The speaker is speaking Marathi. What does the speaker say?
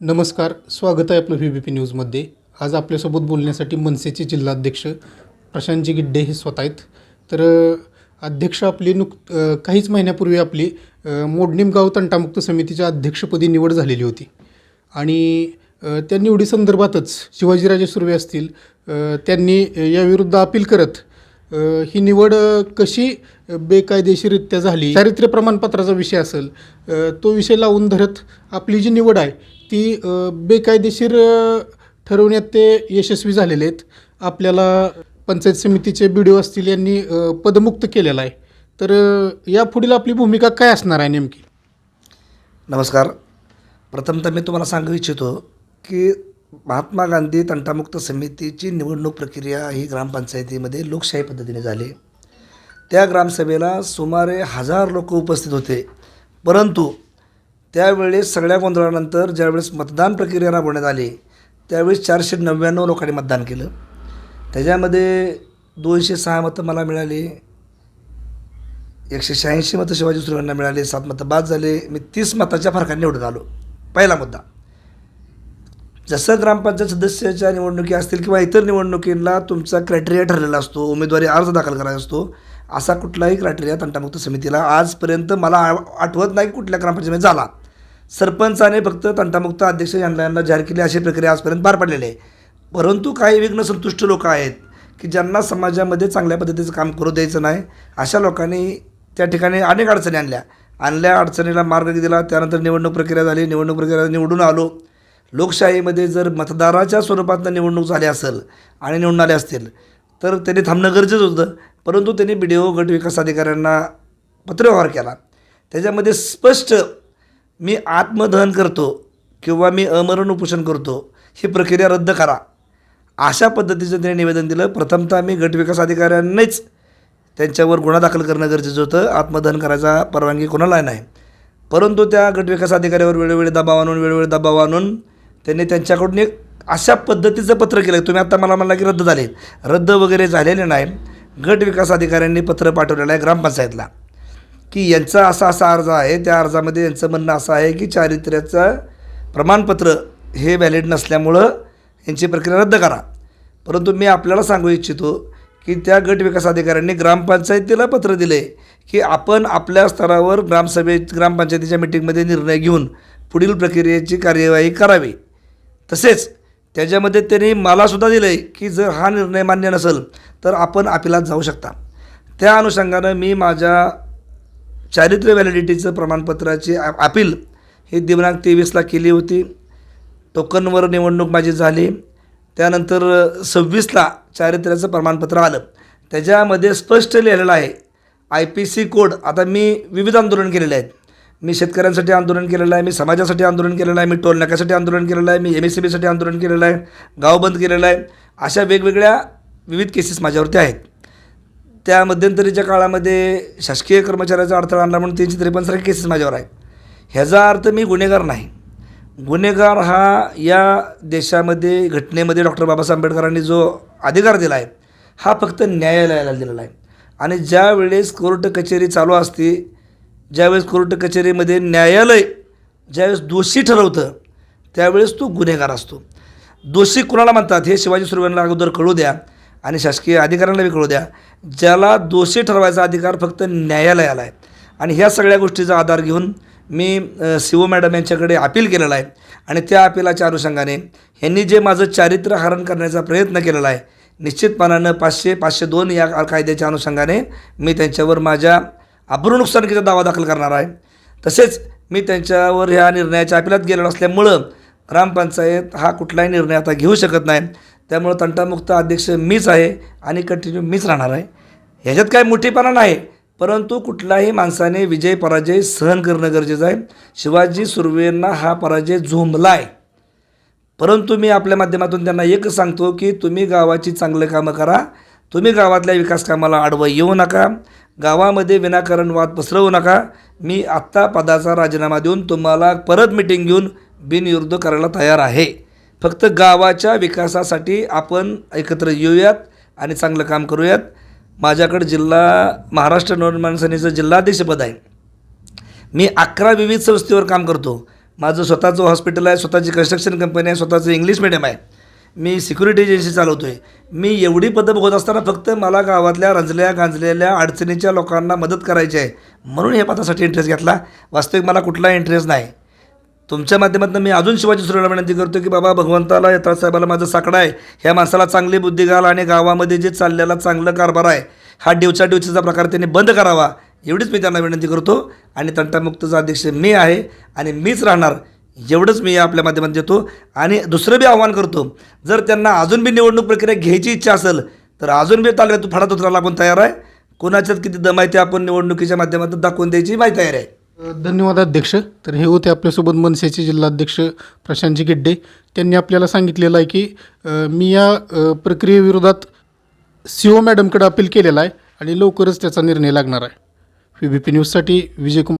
नमस्कार स्वागत आहे आपलं व्ही बी पी न्यूजमध्ये. आज आपल्यासोबत बोलण्यासाठी मनसेचे जिल्हाध्यक्ष प्रशांतजी गिड्डे हे स्वतः आहेत. तर अध्यक्ष आपली नुक काहीच महिन्यापूर्वी आपली मोडणीमगाव मोडणीम गाव तंटामुक्त समितीच्या अध्यक्षपदी निवड झालेली होती. आणि त्या निवडीसंदर्भातच शिवाजीराजे सुर्वे असतील त्यांनी याविरुद्ध अपील करत ही निवड कशी बेकायदेशीररित्या झाली चारित्र्य प्रमाणपत्राचा विषय असेल तो विषय लावून धरत आपली जी निवड आहे ती बेकायदेशीर ठरवण्यात ते यशस्वी झालेले आहेत. आपल्याला पंचायत समितीचे बी डी ओ असतील यांनी पदमुक्त केलेला आहे. तर या पुढील आपली भूमिका काय असणार आहे नेमकी? नमस्कार. प्रथमतः मी तुम्हाला सांगू इच्छितो की महात्मा गांधी तंटामुक्त समितीची निवडणूक प्रक्रिया ही ग्रामपंचायतीमध्ये लोकशाही पद्धतीने झाली. त्या ग्रामसभेला सुमारे हजार लोक उपस्थित होते. परंतु त्यावेळेस सगळ्या गोंधळानंतर ज्यावेळेस मतदान प्रक्रिया राबवण्यात आली त्यावेळेस चारशे नव्याण्णव लोकांनी मतदान केलं. त्याच्यामध्ये दोनशे सहा मतं मला मिळाली एकशे शहाऐंशी मतं शिवाजी सुर्वेंना मिळाले सात मतं बाद झाले. मी तीस मताच्या फरकाने निवडून आलो. पहिला मुद्दा. जसं ग्रामपंचायत सदस्याच्या निवडणुकी असतील किंवा इतर निवडणुकींना तुमचा क्रायटेरिया ठरलेला असतो उमेदवारी अर्ज दाखल करायचा असतो असा कुठलाही क्रायटेरिया तंटामुक्त समितीला आजपर्यंत मला आ- आठवत नाही कुठल्या ग्रामपंचायतीमध्ये झाला. सरपंचाने फक्त तंटामुक्त अध्यक्ष यांना यांना जाहीर केली अशी प्रक्रिया आजपर्यंत पार पडलेली आहे. परंतु काही विघ्न संतुष्ट लोक आहेत की ज्यांना समाजामध्ये चांगल्या पद्धतीचं काम करू द्यायचं नाही अशा लोकांनी त्या ठिकाणी अनेक अडचणी आणल्या. आणल्या अडचणीला मार्ग दिला? त्यानंतर निवडणूक प्रक्रिया झाली. निवडणूक प्रक्रिया निवडून आलो. लोकशाहीमध्ये जर मतदाराच्या स्वरूपात निवडणूक झाली असेल आणि निवडून आले असतील तर त्यांनी थांबणं गरजेचं होतं. परंतु त्यांनी बी डी ओ गट विकास अधिकाऱ्यांना पत्रव्यवहार केला. त्याच्यामध्ये स्पष्ट मी आत्मदहन करतो किंवा मी अमरण उपोषण करतो ही प्रक्रिया रद्द करा. अशा पद्धतीचं त्याने निवेदन दिलं. प्रथमतः मी गट विकास अधिकाऱ्यांनीच त्यांच्यावर गुन्हा दाखल करणं गरजेचं होतं. आत्मदहन करायचा परवानगी कोणाला नाही. परंतु त्या गट विकास अधिकाऱ्यावर वेळोवेळी दबाव आणून वेळोवेळी दबाव आणून त्यांनी त्यांच्याकडून एक अशा पद्धतीचं पत्र केलं. तुम्ही आता मला म्हणला की रद्द झाले रद्द वगैरे झालेले नाही. गट विकास अधिकाऱ्यांनी पत्र पाठवलेलं आहे ग्रामपंचायतला. की यांचा असा असा अर्ज आहे त्या अर्जामध्ये यांचं म्हणणं असं आहे की चारित्र्याचं प्रमाणपत्र हे व्हॅलिड नसल्यामुळं यांची प्रक्रिया रद्द करा. परंतु मी आपल्याला सांगू इच्छितो की त्या गट विकास अधिकाऱ्यांनी ग्रामपंचायतीला पत्र दिले की आपण आपल्या स्तरावर ग्रामसभे ग्रामपंचायतीच्या मिटिंगमध्ये निर्णय घेऊन पुढील प्रक्रियेची कार्यवाही करावी. तसेच त्याच्यामध्ये त्यांनी मलासुद्धा दिलं आहे की जर हा निर्णय मान्य नसेल तर आपण अपिलात जाऊ शकता. त्या अनुषंगानं मी माझ्या चारित्र्य व्हॅलिडिटीचं प्रमाणपत्राची अपील हे दिनांक तेवीसला केली होती. टोकनवर निवडणूक माझी झाली. त्यानंतर सव्वीसला चारित्र्याचं प्रमाणपत्र आलं. त्याच्यामध्ये स्पष्ट लिहिलेलं आहे आय पी सी कोड आता मी विविध आंदोलन केलेले आहेत. मी शेतकऱ्यांसाठी आंदोलन केलेलं आहे मी समाजासाठी आंदोलन केलेलं आहे मी टोल नाक्यासाठी आंदोलन केलेलं आहे मी एम एस सी बीसाठी आंदोलन केलेलं आहे गाव बंद केलेलं आहे. अशा वेगवेगळ्या विविध केसेस माझ्यावरती आहेत. त्या मध्यंतरीच्या काळामध्ये शासकीय कर्मचाऱ्याचा अडथळा आणला म्हणून तीनशे त्रेपन्न सारखे केसेस माझ्यावर आहेत. ह्याचा अर्थ मी गुन्हेगार नाही. गुन्हेगार हा या देशामध्ये घटनेमध्ये डॉक्टर बाबासाहेब आंबेडकरांनी जो अधिकार दिला आहे हा फक्त न्यायालयाला दिलेला आहे. आणि ज्या वेळेस कोर्ट कचेरी चालू असते ज्यावेळेस कोर्ट कचेरीमध्ये न्यायालय ज्यावेळेस दोषी ठरवतं त्यावेळेस तो गुन्हेगार असतो. दोषी कुणाला म्हणतात हे शिवाजी सुरवेंना अगोदर कळू द्या. आणि शासकीय अधिकाऱ्यांना विकळू कळू द्या ज्याला दोषी ठरवायचा अधिकार फक्त न्यायालयाला आहे. आणि ह्या सगळ्या गोष्टीचा आधार घेऊन मी सी मॅडम यांच्याकडे अपील केलेला आहे. आणि त्या अपिलाच्या अनुषंगाने ह्यांनी जे माझं चारित्र्य हरण करण्याचा प्रयत्न केलेला आहे निश्चितपणानं पाचशे पाचशे दोन या कायद्याच्या अनुषंगाने मी त्यांच्यावर माझ्या अब्रू नुकसानकीचा दावा दाखल करणार आहे. तसेच मी त्यांच्यावर ह्या निर्णयाच्या अपिलात गेलेलो असल्यामुळं ग्रामपंचायत हा कुठलाही निर्णय आता घेऊ शकत नाही. त्यामुळं तंटामुक्त अध्यक्ष मीच आहे आणि कंटिन्यू मीच राहणार आहे. ह्याच्यात काय मोठेपणा नाही परंतु कुठल्याही माणसाने विजय पराजय सहन करणं गरजेचं आहे. शिवाजी सुर्वेंना हा पराजय झोंबला आहे परंतु मी आपल्या माध्यमातून त्यांना एकच सांगतो की तुम्ही गावाची चांगलं कामं करा. तुम्ही गावातल्या विकास कामाला आडवं येऊ नका. गावामध्ये विनाकारण वाद पसरवू नका. मी आत्ता पदाचा राजीनामा देऊन तुम्हाला परत मिटिंग घेऊन बिनविरुद्ध करायला तयार आहे. फक्त गावाच्या विकासासाठी आपण एकत्र येऊयात आणि चांगलं काम करूयात. माझ्याकडे जिल्हा महाराष्ट्र नवनिर्माण सेनेचं जिल्हाध्यक्षपद आहे. मी अकरा विविध संस्थेवर काम करतो. माझं स्वतःचं हॉस्पिटल आहे स्वतःची कन्स्ट्रक्शन कंपनी आहे स्वतःचं इंग्लिश मिडियम आहे. मी सिक्युरिटी एजन्सी चालवतो आहे मी एवढी पदं बघत असताना फक्त मला गावातल्या रंजल्या गांजलेल्या अडचणीच्या लोकांना मदत करायची आहे. म्हणून या पदासाठी इंटरेस्ट घेतला. वास्तविक मला कुठला इंटरेस्ट नाही. तुमच्या माध्यमातून मी अजून शिवाजी सुरेला विनंती करतो की बाबा भगवंताला यथासाहेबाला माझं साकडं आहे. ह्या माणसाला चांगली बुद्धी घाल आणि गावामध्ये जे चाललेला चांगलं कारभार आहे हा डिवचा डिवचीचा प्रकार त्यांनी बंद करावा. एवढीच मी त्यांना विनंती करतो. आणि तंटामुक्तचा अध्यक्ष मी आहे आणि मीच राहणार एवढंच मी आपल्या माध्यमात देतो. आणि दुसरं बी आव्हान करतो जर त्यांना अजून बी निवडणूक प्रक्रिया घ्यायची इच्छा असेल तर अजून बी तालुक्यात फडात उतरायला आपण तयार आहे. कोणाच्यात किती दम आहे ते आपण निवडणुकीच्या माध्यमातून दाखवून द्यायची माहिती तयार आहे. धन्यवाद अध्यक्ष. तर हे होते आपल्यासोबत मनसेचे जिल्हाध्यक्ष प्रशांतजी गिड्डे. त्यांनी आपल्याला सांगितलेलं आहे की मी या प्रक्रियेविरोधात सी ओ मॅडमकडे अपील केलेला आहे आणि लवकरच त्याचा निर्णय लागणार आहे. व्ही बी पी न्यूजसाठी विजयकुमार